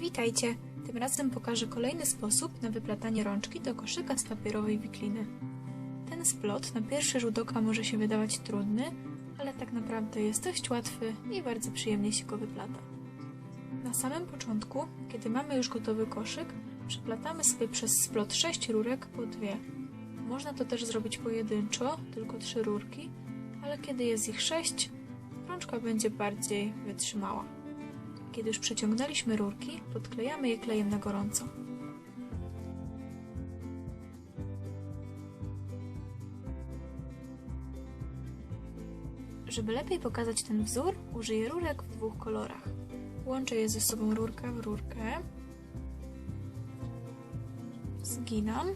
Witajcie! Tym razem pokażę kolejny sposób na wyplatanie rączki do koszyka z papierowej wikliny. Ten splot na pierwszy rzut oka może się wydawać trudny, ale tak naprawdę jest dość łatwy i bardzo przyjemnie się go wyplata. Na samym początku, kiedy mamy już gotowy koszyk, przeplatamy sobie przez splot 6 rurek po dwie. Można to też zrobić pojedynczo, tylko 3 rurki, ale kiedy jest ich 6, rączka będzie bardziej wytrzymała. Kiedy już przeciągnęliśmy rurki, podklejamy je klejem na gorąco. Żeby lepiej pokazać ten wzór, użyję rurek w dwóch kolorach. Łączę je ze sobą rurkę w rurkę. Zginam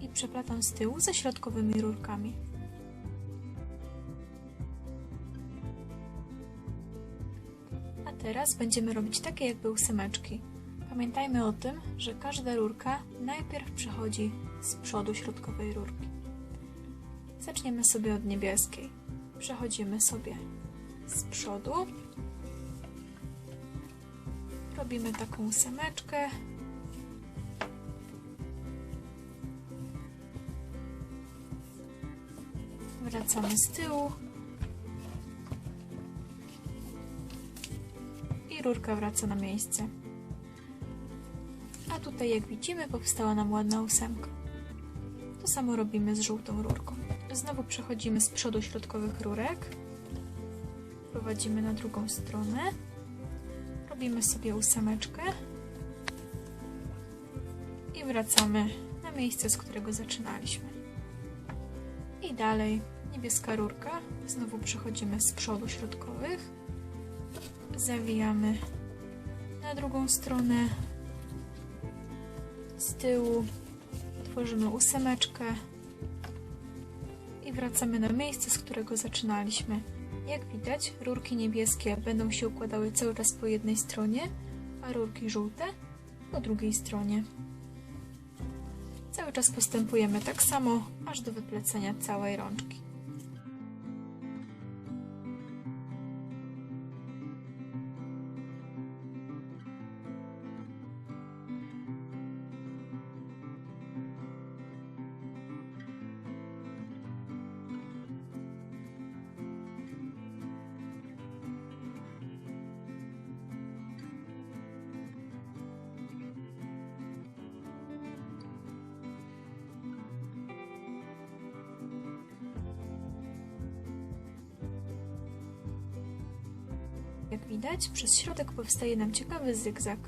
i przeplatam z tyłu ze środkowymi rurkami. Teraz będziemy robić takie jakby ósemeczki. Pamiętajmy o tym, że każda rurka najpierw przechodzi z przodu środkowej rurki. Zaczniemy sobie od niebieskiej. Przechodzimy sobie z przodu. Robimy taką ósemeczkę. Wracamy z tyłu. Rurka wraca na miejsce. A tutaj jak widzimy powstała nam ładna ósemka. To samo robimy z żółtą rurką. Znowu przechodzimy z przodu środkowych rurek. Prowadzimy na drugą stronę. Robimy sobie ósemeczkę. I wracamy na miejsce, z którego zaczynaliśmy. I dalej niebieska rurka. Znowu przechodzimy z przodu środkowych. Zawijamy na drugą stronę. Z tyłu tworzymy ósemeczkę i wracamy na miejsce, z którego zaczynaliśmy. Jak widać, rurki niebieskie będą się układały cały czas po jednej stronie, a rurki żółte po drugiej stronie. Cały czas postępujemy tak samo, aż do wyplecenia całej rączki. Jak widać, przez środek powstaje nam ciekawy zygzak.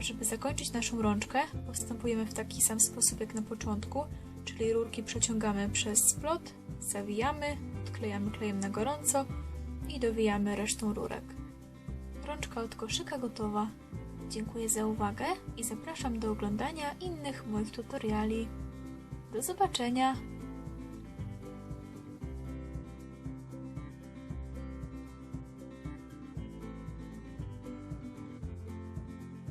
Żeby zakończyć naszą rączkę, postępujemy w taki sam sposób jak na początku, czyli rurki przeciągamy przez splot, zawijamy, odklejamy klejem na gorąco i dowijamy resztą rurek. Rączka od koszyka gotowa. Dziękuję za uwagę i zapraszam do oglądania innych moich tutoriali. Do zobaczenia!